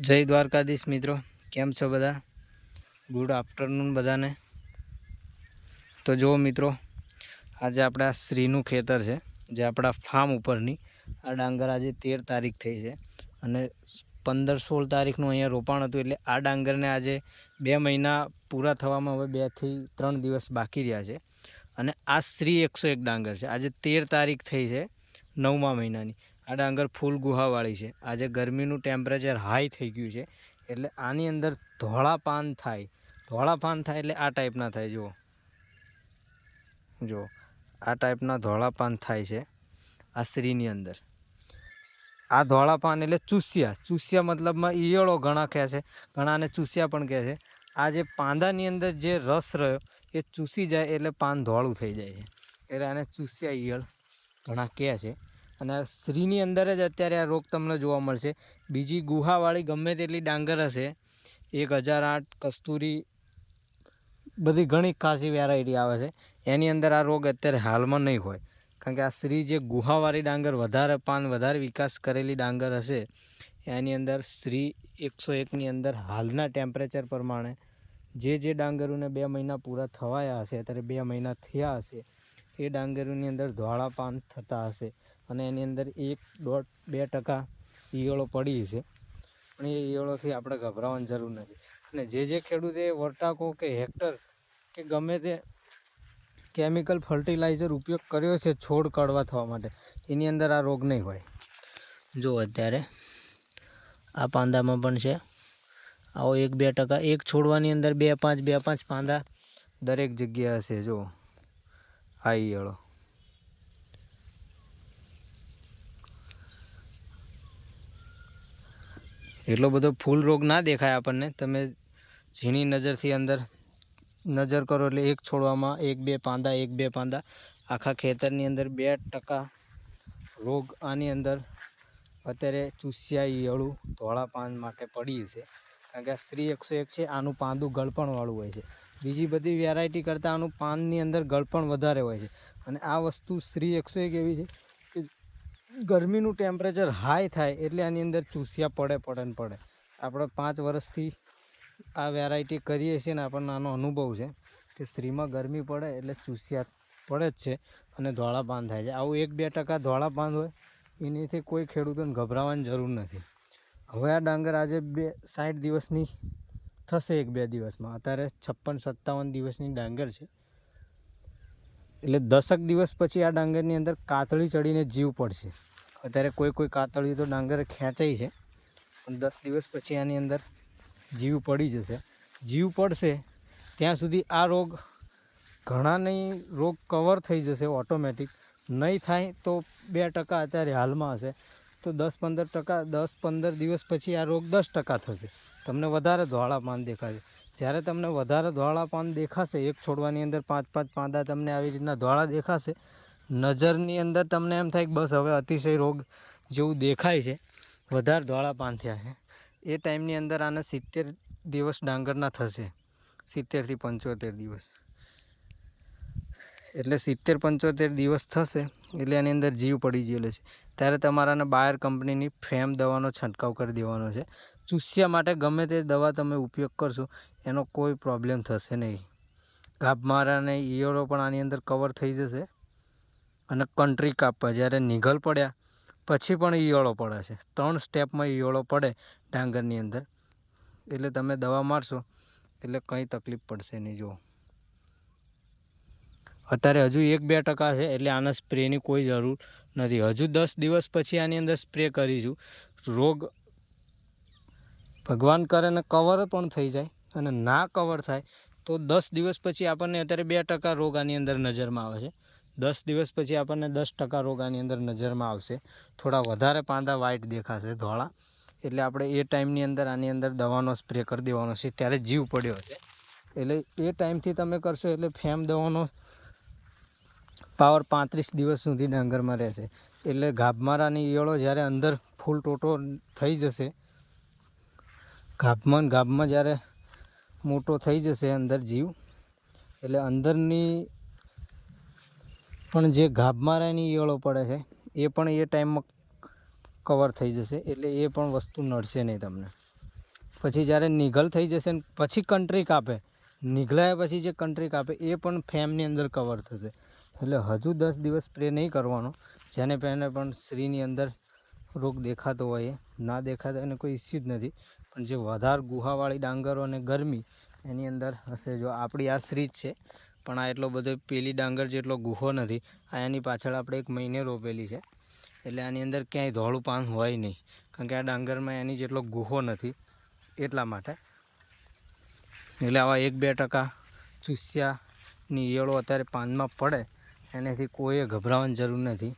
જય દ્વારકાધીશ મિત્રો, કેમ છો બધા? ગુડ આફ્ટરનૂન બધાને. તો જુઓ મિત્રો, આજે આપણા શ્રીનું ખેતર છે, જે આપણા ફાર્મ ઉપરની. આ ડાંગર આજે તેર તારીખ થઈ છે અને પંદર સોળ તારીખનું અહીંયા રોપાણ હતું એટલે આ ડાંગરને આજે બે મહિના પૂરા થવામાં હવે બેથી ત્રણ દિવસ બાકી રહ્યા છે. અને આ શ્રી એકસો એક ડાંગર છે. આજે તેર તારીખ થઈ છે નવમા મહિનાની. આ ડાંગર ફૂલ ગુહાવાળી છે. આજે ગરમીનું ટેમ્પરેચર હાઈ થઈ ગયું છે. એટલે આની અંદર ધોળા પાન થાય. ધોળા પાન થાય એટલે આ ટાઈપના થાય. જુઓ. જુઓ. આ ટાઈપના ધોળા પાન થાય છે આ શ્રીની અંદર. આ ધોળા પાન એટલે ચૂસ્યા. ચૂસ્યા મતલબમાં ઈયળો ઘણા કહે છે. ઘણાને ચૂસ્યા પણ કહે છે. આ જે પાંદાની અંદર જે રસ રહ્યો, એ ચૂસી જાય એટલે પાન ધોળું થઈ જાય છે. એટલે આને ચૂસ્યા ઈયળ ઘણા કહે છે. અને શ્રીની અંદર જ અત્યારે આ રોગ તમને જોવા મળશે. બીજી ગુહાવાળી ગમે તેટલી ડાંગર હશે, એક હજાર આઠ, કસ્તુરી, બધી ઘણી ખાસી વેરાયટી આવે છે. એની અંદર આ રોગ અત્યારે હાલમાં નહીં હોય. કારણ કે આ શ્રી જે ગુહાવાળી ડાંગર વધારે પાન, વધારે વિકાસ કરેલી ડાંગર હશે, એની અંદર શ્રી એકસો એકની અંદર હાલના ટેમ્પરેચર પ્રમાણે જે જે ડાંગરોને બે મહિના પૂરા થવાયા હશે, અત્યારે બે મહિના થયા હશે એ ડાંગરોની અંદર ધોળા પાન થતા હશે અને એની અંદર એક દોઢ બે ટકા ઈયળો પડી છે પણ એ ઈયળોથી આપણે ગભરાવાની જરૂર નથી. અને જે જે ખેડૂતે વર્ટાકો કે હેક્ટર કે ગમે તે કેમિકલ ફર્ટિલાઇઝર ઉપયોગ કર્યો છે છોડ કડવા થવા માટે, એની અંદર આ રોગ નહીં હોય. જો અત્યારે આ પાંદામાં પણ છે. આવો એક બે ટકા, એક છોડવાની અંદર બે પાંચ બે પાંચ પાંદા દરેક જગ્યા હશે જો આ ઈયળો એટલો બધો ફૂલ રોગ ના દેખાય આપણને. તમે ઝીણી નજરથી અંદર નજર કરો એટલે એક છોડવામાં એક બે પાંદા, એક બે પાંદા. આખા ખેતરની અંદર બે ટકા રોગ આની અંદર અત્યારે ચૂસ્યા ઈયળું ધોળા પાન માટે પડી છે. કારણ કે આ શ્રી એકસો એક છે, આનું પાંદું ગળપણવાળું હોય છે. બીજી બધી વેરાયટી કરતાં આનું પાનની અંદર ગળપણ વધારે હોય છે. અને આ વસ્તુ શ્રી એકસો એક એવી છે કે ગરમીનું ટેમ્પરેચર હાઈ થાય એટલે આની અંદર ચૂસિયા પડે પડે ને પડે. આપણે પાંચ વર્ષથી આ વેરાયટી કરીએ છીએ ને આપણને આનો અનુભવ છે કે સ્ત્રીમાં ગરમી પડે એટલે ચૂસિયા પડે જ છે અને ધોળા પાન થાય છે. આવું એક બે ટકા ધોળા પાન હોય એનીથી કોઈ ખેડૂતોને ગભરાવાની જરૂર નથી. હવે આ ડાંગર આજે બે સાઠ દિવસની થશે એક બે દિવસમાં. અત્યારે છપ્પન સત્તાવન દિવસની ડાંગર છે. એટલે દસક દિવસ પછી આ ડાંગરની અંદર કાતળી ચડીને જીવ પડશે. અત્યારે કોઈ કોઈ કાતળી તો ડાંગર ખેંચાઈ છે, પણ દસ દિવસ પછી આની અંદર જીવ પડી જશે. જીવ પડશે, ત્યાં સુધી આ રોગ ઘણા નહીં, રોગ કવર થઈ જશે ઓટોમેટિક નહીં થાય તો બે ટકા અત્યારે હાલમાં હશે. તો દસ પંદર ટકા, દસ પંદર દિવસ પછી આ રોગ દસ ટકા થશે. તમને વધારે ધોળા પાન દેખાશે. જ્યારે તમને વધારે ધોળા પાન દેખાશે, એક છોડવાની અંદર પાંચ પાંચ પાંદા તમને આવી રીતના ધોળા દેખાશે, નજરની અંદર તમને એમ થાય કે બસ હવે અતિશય રોગ જેવું દેખાય છે. વધારે ધોળા પાન થયા છે. એ ટાઈમની અંદર આને સિત્તેર દિવસ ડાંગરના થશે. સિત્તેરથી પંચોતેર દિવસ. એટલે સિત્તેર પંચોતેર દિવસ થશે, એટલે એની અંદર જીવ પડી ગયેલો છે. ત્યારે તમારાને બાયર કંપનીની ફેમ દવાનો છંટકાવ કરી દેવાનો છે. ચૂસ્યા માટે ગમે તે દવા તમે ઉપયોગ કરશો, એનો કોઈ પ્રોબ્લેમ થશે નહીં. ગાભમારાને ઈયળો પણ આની અંદર કવર થઈ જશે અને કન્ટ્રી કાપવા જ્યારે નિઘલ પડ્યા, પછી પણ ઈયળો પડે છે. ત્રણ સ્ટેપમાં ઈયળો પડે ડાંગરની અંદર. એટલે તમે દવા મારશો, એટલે કંઈ તકલીફ પડશે નહીં, જુઓ. અત્યારે હજુ એક બે ટકા છે, એટલે આના સ્પ્રેની કોઈ જરૂર નથી. હજુ દસ દિવસ પછી આની અંદર સ્પ્રે કરીશું. રોગ ભગવાન કરે ને કવર પણ થઈ જાય અને ના કવર થાય, તો દસ દિવસ પછી આપણને અત્યારે બે ટકા રોગ આની અંદર નજરમાં આવે છે. દસ દિવસ પછી આપણને દસ ટકા રોગ આની અંદર નજરમાં આવશે. થોડા વધારે પાંદા વ્હાઇટ દેખાશે ધોળા, એટલે આપણે એ ટાઈમની અંદર આની અંદર દવાનો સ્પ્રે કરી દેવાનો છે. ત્યારે જીવ પડ્યો છે. એટલે એ ટાઈમથી તમે કરશો એટલે ફેમ દવાનો પાવર પાંત્રીસ દિવસ સુધી ડાંગરમાં રહેશે એટલે ગાભમારાની ઈયળો જ્યારે અંદર ફૂલ ટોટો થઈ જશે ગાભમાં ગાભમાં જ્યારે મોટો થઈ જશે અંદર જીવ, એટલે અંદરની પણ જે ગાભમારાની ઈયળો પડે છે, એ પણ એ ટાઈમમાં કવર થઈ જશે, એટલે એ પણ વસ્તુ નડશે નહીં તમને. પછી જ્યારે નિઘલ થઈ જશે ને પછી કન્ટ્રી કાપે, નિઘલાયા પછી જે કન્ટ્રી કાપે, એ પણ ફેમની અંદર કવર થશે. એટલે હજુ દસ દિવસ સ્પ્રે નહીં કરવાનો. જેને પહેને પણ શ્રીની અંદર રોગ દેખાતો હોય ના દેખાતો એને કોઈ ઇસ્યુ જ નથી. પણ જે વધારે ગુહાવાળી ડાંગરો અને ગરમી, એની અંદર હશે. જો આપણી આ શ્રી જ છે, પણ આ એટલો બધો પેલી ડાંગર જેટલો ગુહો નથી. આ એની પાછળ આપણે એક મહિને રોપેલી છે. એટલે આની અંદર ક્યાંય ધોળું પાન હોય નહીં. કારણ કે આ ડાંગરમાં એની જેટલો ગુહો નથી, એટલા માટે. એટલે આવા એક બે ટકા ચૂસ્યાની ઈયળો અત્યારે પાનમાં પડે. એનાથી કોઈએ ગભરાવાની જરૂર નથી.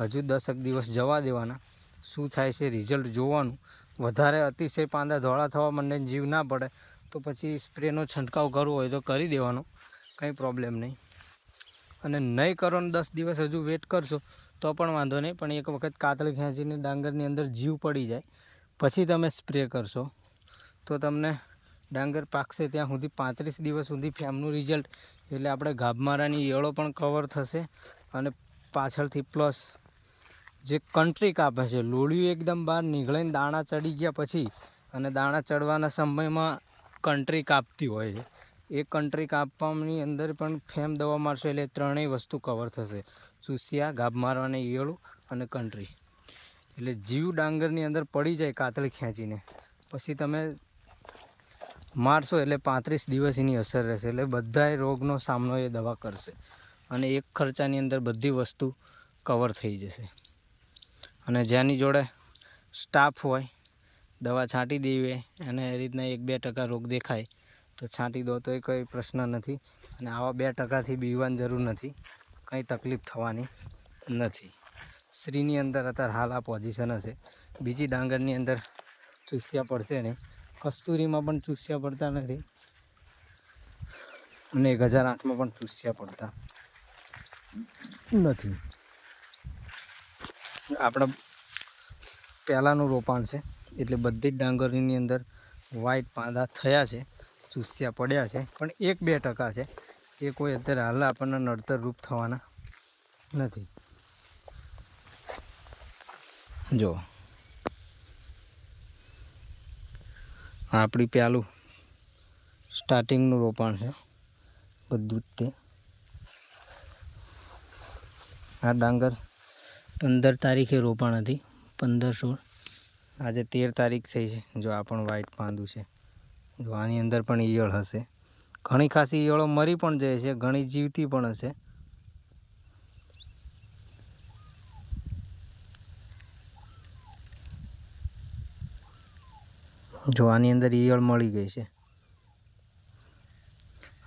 હજુ દસેક દિવસ જવા દેવાના. શું થાય છે રિઝલ્ટ જોવાનું. વધારે અતિશય પાંદા ધોળા થવા મને જીવ ના પડે, તો પછી સ્પ્રેનો છંટકાવ કરવો હોય તો કરી દેવાનો. કંઈ પ્રોબ્લેમ નહીં. અને નહીં કરો દસ દિવસ હજુ વેટ કરશો, તો પણ વાંધો નહીં. પણ એક વખત કાતળ ખેંચીને ડાંગરની અંદર જીવ પડી જાય. પછી તમે સ્પ્રે કરશો. તો તમને ડાંગર પાકશે ત્યાં સુધી પાંત્રીસ દિવસ સુધી ફેમનું રિઝલ્ટ એટલે આપણે ગાભમારાની ઈયળો પણ કવર થશે અને પાછળથી પ્લસ જે કન્ટ્રી કાપે છે, લોળિયું એકદમ બહાર નીકળીને દાણા ચડી ગયા પછી અને દાણા ચડવાના સમયમાં કન્ટ્રી કાપતી હોય છે. એ કન્ટ્રી કાપવાની અંદર પણ ફેમ દવા મારશો એટલે ત્રણેય વસ્તુ કવર થશે. ચૂસિયા ગાભ મારવાની ઈયળું અને કન્ટ્રી એટલે જીવ ડાંગરની અંદર પડી જાય કાતળી ખેંચીને. પછી તમે મારશો એટલે પાંત્રીસ દિવસ એની અસર રહેશે એટલે બધાય રોગનો સામનો એ દવા કરશે. અને એક ખર્ચાની અંદર બધી વસ્તુ કવર થઈ જશે. અને જેની જોડે સ્ટાફ હોય, દવા છાંટી દેવી અને એ રીતના એક બે ટકા રોગ દેખાય, તો છાંટી દો તો એ કંઈ પ્રશ્ન નથી. અને આવા બે ટકાથી બીવાની જરૂર નથી. કંઈ તકલીફ થવાની નથી. શ્રીની અંદર અત્યારે હાલ આ પોઝિશન હશે. બીજી ડાંગરની અંદર ચૂસ્યા પડશે નહીં. કસ્તુરીમાં પણ ચૂસ્યા પડતા નથી. અને એક હજાર આઠમાં પણ ચૂસ્યા પડતા. નથી. આપણા પહેલાંનું રોપાણ છે. એટલે બધી જ ડાંગરની અંદર વ્હાઈટ પાંદા થયા છે ચૂસ્યા પડ્યા છે. પણ એક બે ટકા છે. એ કોઈ અત્યારે હાલ આપણને નડતર રૂપ થવાના નથી. જો. આપણી પહેલું સ્ટાર્ટિંગનું રોપાણ છે, બધું જ તે. આ ડાંગર પંદર તારીખે રોપાણ હતી, પંદર સોળ. આજે તેર તારીખ થઈ છે, જો આ પણ વ્હાઈટ પાંદું છે. જો આની અંદર પણ ઈયળ હશે. ઘણી ખાસી ઈયળો મરી પણ જાય છે, ઘણી જીવતી પણ હશે. જો આની અંદર ઈયળ મળી ગઈ છે.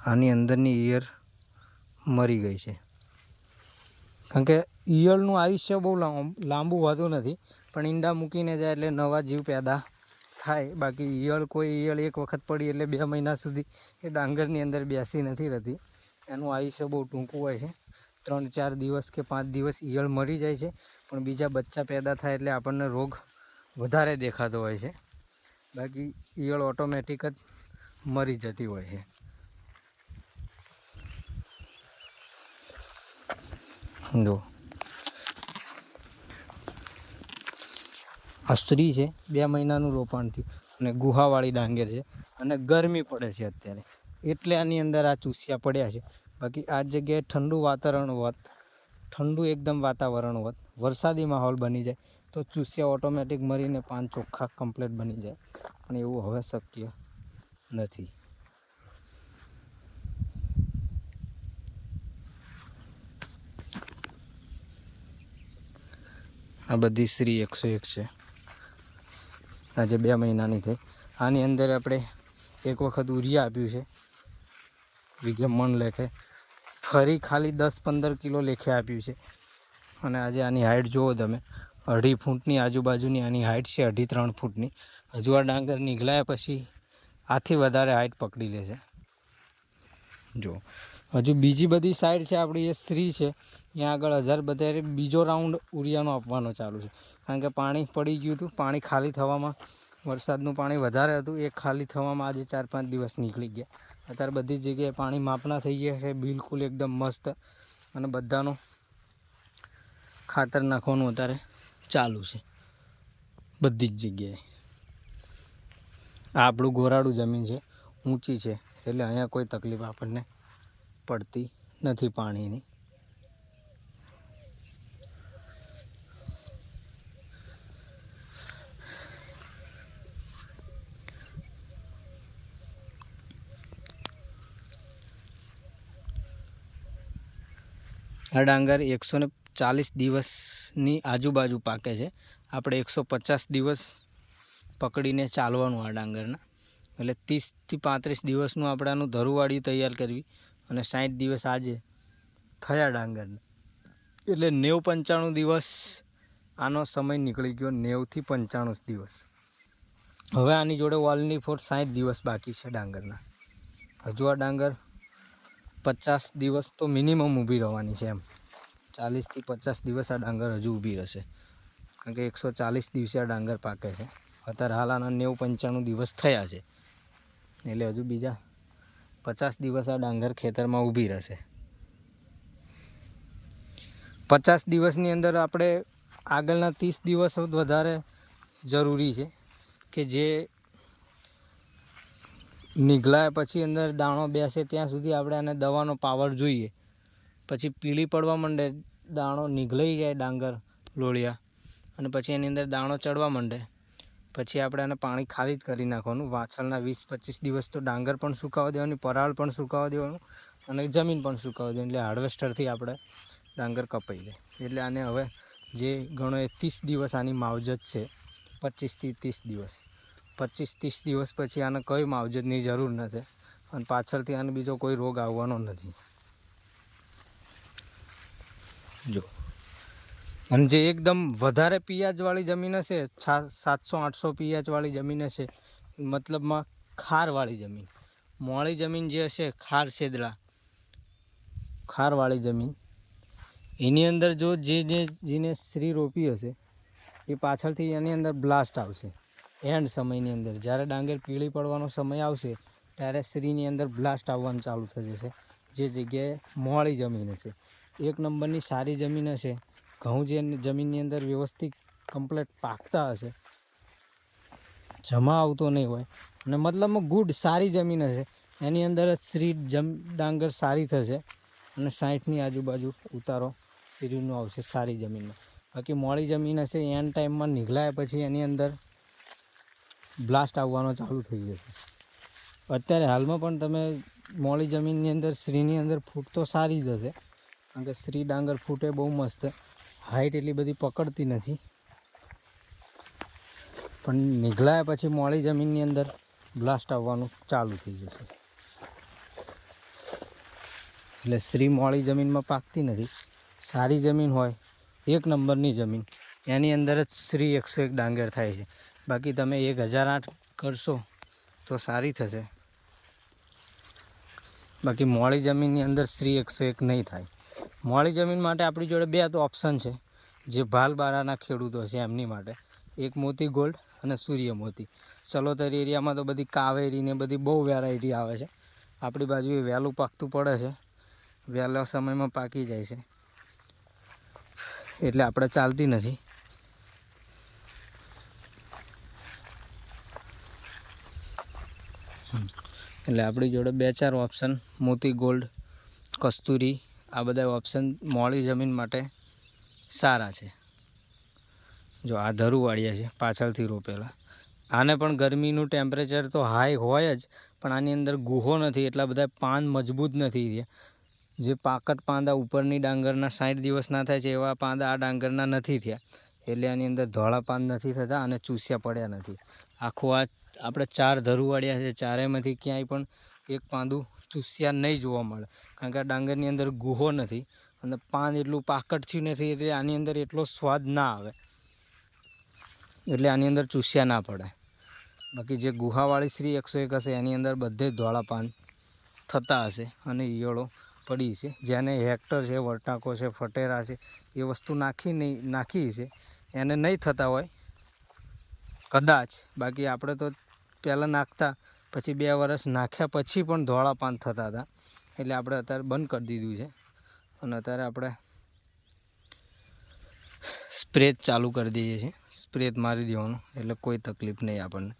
આની અંદરની ઈયળ મરી ગઈ છે. કારણ કે ઈયળનું આયુષ્ય બહુ લાંબુ હોતું નથી, પણ ઈંડા મૂકીને જાય એટલે નવા જીવ પેદા થાય. બાકી ઈયળ કોઈ ઈયળ એક વખત પડી એટલે બે મહિના સુધી એ ડાંગરની અંદર બેસી નથી રહેતી. એનું આયુષ્ય બહુ ટૂંકું હોય છે. ત્રણ, ચાર દિવસ કે પાંચ દિવસ ઈયળ મરી જાય છે, પણ બીજા બચ્ચા પેદા થાય એટલે આપણને રોગ વધારે દેખાતો હોય છે. બાકી ઈયળ ઓટોમેટિક જ મરી જતી હોય છે. જો. આ સ્ત્રી છે, બે મહિનાનું રોપાણ થયું અને ગુહાવાળી ડાંગર છે અને ગરમી પડે છે અત્યારે. એટલે આની અંદર આ ચૂસિયા પડ્યા છે. બાકી આ જગ્યાએ ઠંડુ વાતાવરણ હોત, ઠંડુ એકદમ વાતાવરણ હોત, વરસાદી માહોલ બની જાય તો ચૂસ્યા ઓટોમેટિક મરીને પાન ચોખ્ખા કમ્પ્લીટ બની જાય. પણ એવું હવે શક્ય નથી. આ બધી શ્રી એકસો એક છે. આજે બે મહિનાની થઈ. આની અંદર આપણે એક વખત ઉરિયા આપ્યું છે. વીઘે મણ લેખે. ફરી ખાલી દસ પંદર કિલો લેખે આપ્યું છે. અને આજે આની હાઇટ જુઓ તમે. અઢી ફૂટની આજુબાજુની આની હાઇટ છે અઢી ત્રણ ફૂટની. હજુ આ ડાંગર નીકળ્યા પછી આથી વધારે હાઇટ પકડી લેશે જો હજુ બીજી બધી સાઈડ છે, આપણી એ સ્ત્રી છે. ત્યાં આગળ હજાર બધારે બીજો રાઉન્ડ ઉરિયાનો આપવાનો ચાલુ છે. કારણ કે પાણી પડી ગયું હતું, પાણી ખાલી થવામાં, વરસાદનું પાણી વધારે હતું, એ ખાલી થવામાં આજે ચાર પાંચ દિવસ નીકળી ગયા. અત્યારે બધી જગ્યાએ પાણી માપના થઈ ગયા છે, બિલકુલ એકદમ મસ્ત. અને બધાનું ખાતર નાખવાનું અત્યારે ચાલુ છે. બધી જ જગ્યાએ. આ આપણું ગોરાડું જમીન છે, ઊંચી છે, એટલે અહીંયા કોઈ તકલીફ આપણને પડતી નથી પાણીની. આ ડાંગર એકસો ને ચાલીસ દિવસની આજુબાજુ પાકે છે. આપણે એકસો પચાસ દિવસ પકડીને ચાલવાનું આ ડાંગરના. એટલે ત્રીસથી પાંત્રીસ દિવસનું આપણે આનું ધરુવાળી તૈયાર કરવી અને સાઠ દિવસ આજે થયા ડાંગરને. એટલે નેવ પંચાણું દિવસ આનો સમય નીકળી ગયો નેવથી પંચાણું દિવસ. હવે આની જોડે વોલની ફોર સાઠ દિવસ બાકી છે ડાંગરના. હજુ આ ડાંગર પચાસ દિવસ તો મિનિમમ ઊભી રહેવાની છે એમ. ચાલીસથી પચાસ દિવસ આ ડાંગર હજુ ઊભી રહેશે. કારણ કે એકસો ચાલીસ દિવસે આ ડાંગર પાકે છે. અત્યારે હાલ આના નેવું પંચાણું દિવસ થયા છે. એટલે હજુ બીજા પચાસ દિવસ આ ડાંગર ખેતરમાં ઊભી રહેશે. પચાસ દિવસની અંદર આપણે આગળના ત્રીસ દિવસ વધારે જરૂરી છે કે જે નીકળાય પછી અંદર દાણો બેસે ત્યાં સુધી આપણે આને દવાનો પાવર જોઈએ. પછી પીળી પડવા માંડે દાણો નીકળી જાય ડાંગર, લોળિયા અને પછી એની અંદર દાણો ચડવા માંડે. પછી આપણે આને પાણી ખાલી જ કરી નાખવાનું. વાછળના વીસ પચીસ દિવસ તો ડાંગર પણ સુકાવા દેવાની, પરાળ પણ સુકાવા દેવાનું અને જમીન પણ સુકાવા દેવાની. એટલે હાર્વેસ્ટરથી આપણે ડાંગર કપાઈ જાય. એટલે આને હવે જે ઘણો એ ત્રીસ દિવસ આની માવજત છે, પચીસથી ત્રીસ દિવસ. પચીસ ત્રીસ દિવસ પછી આને કોઈ માવજતની જરૂર નથી અને પાછળથી આને બીજો કોઈ રોગ આવવાનો નથી. જો. અને જે એકદમ વધારે પિયાજવાળી જમીન હશે સાતસો, આઠસો પિયાજવાળી જમીન હશે, મતલબમાં ખારવાળી જમીન. મોળી જમીન જે હશે, ખાર છેદડા. ખારવાળી જમીન. એની અંદર જો જે જે જેને સ્ત્રી રોપી હશે, એ પાછળથી એની અંદર બ્લાસ્ટ આવશે. એન્ડ સમયની અંદર. જ્યારે ડાંગર પીળી પડવાનો સમય આવશે, ત્યારે સ્ત્રીની અંદર બ્લાસ્ટ આવવાનું ચાલુ થઈ જશે. જે જગ્યાએ મોળી જમીન હશે. એક નંબરની સારી જમીન હશે. ઘઉં જે જમીનની અંદર વ્યવસ્થિત કમ્પ્લેટ પાકતા હશે. જમા આવતો નહીં હોય. અને મતલબમાં ગુડ સારી જમીન હશે. એની અંદર શ્રી જમ, ડાંગર સારી થશે. અને સાઠની આજુબાજુ ઉતારો શ્રીનું આવશે સારી જમીનમાં. બાકી મોડી જમીન હશે એન ટાઈમમાં નીકળાયા પછી એની અંદર બ્લાસ્ટ આવવાનો ચાલુ થઈ જશે. અત્યારે હાલમાં પણ તમે મોડી જમીનની અંદર, શ્રીની અંદર ફૂટ તો સારી જ હશે. કારણ કે શ્રી ડાંગર ફૂટે બહુ મસ્ત. હાઈટ એટલી બધી પકડતી નથી. પણ નીકળાયા પછી મોડી જમીનની અંદર બ્લાસ્ટ આવવાનું ચાલુ થઈ જશે. એટલે શ્રી મોડી જમીનમાં પાકતી નથી. સારી જમીન હોય, એક નંબરની જમીન. એની અંદર જ શ્રી એકસો એક ડાંગર થાય છે. બાકી તમે એક હજાર આઠ કરશો તો સારી થશે. બાકી મોડી જમીનની અંદર શ્રી એકસો એક નહીં થાય. મોળી જમીન માટે આપણી જોડે બે તો ઓપ્શન છે. જે ભાલબારાના ખેડૂતો છે એમની માટે. એક મોતી ગોલ્ડ અને સૂર્ય મોતી. ચલોતર એરિયામાં તો બધી કાવેરી ને બધી બહુ વેરાયટી આવે છે. આપણી બાજુ એ વહેલું પાકતું પડે છે. વહેલા સમયમાં પાકી જાય છે. એટલે આપણે ચાલતી નથી. એટલે આપણી જોડે બે ચાર ઓપ્શન મોતી ગોલ્ડ કસ્તુરી આ બધા ઓપ્શન મોડી જમીન માટે સારા છે. જો આ ધરુવાળિયા છે, પાછળથી રોપેલા. આને પણ ગરમીનું ટેમ્પરેચર તો હાઈ હોય જ, પણ આની અંદર ગુહો નથી, એટલા બધા પાન મજબૂત નથી થયા જે પાકટ પાંદા ઉપરની ડાંગરના સાઠ દિવસ ના થાય છે, એવા પાંદા આ ડાંગરના નથી થયા. એટલે આની અંદર ધોળા પાન નથી થતા અને ચૂસ્યા પડ્યા નથી. આખું આ, આપણે ચાર ધરુવાળિયા છે ચારેયમાંથી ક્યાંય પણ એક પાંદું ચૂસ્યા નહીં જોવા મળે. કારણ કે આ ડાંગરની અંદર ગુહો નથી અને પાન એટલું પાકટ થયું નથી એટલે આની અંદર એટલો સ્વાદ ના આવે. એટલે આની અંદર ચૂસ્યા ના પડે બાકી જે ગુહાવાળી શ્રી એકસો એક હશે, એની અંદર બધે ધોળા પાન થતા હશે અને ઈયળો પડી છે. જેને હેક્ટર છે વરટાકો છે, ફટેરા છે, એ વસ્તુ નાખી નહીં, નાખી છે. એને નહીં થતા હોય, કદાચ. બાકી આપણે તો પહેલાં નાખતા પછી બે વર્ષ નાખ્યા પછી પણ ધોળા પાન થતા હતા. એટલે આપણે અત્યારે બંધ કરી દીધું છે. અને અત્યારે આપણે સ્પ્રે ચાલુ કરી દઈએ છીએ. સ્પ્રે મારી દેવાનું. એટલે કોઈ તકલીફ નહીં આપણને.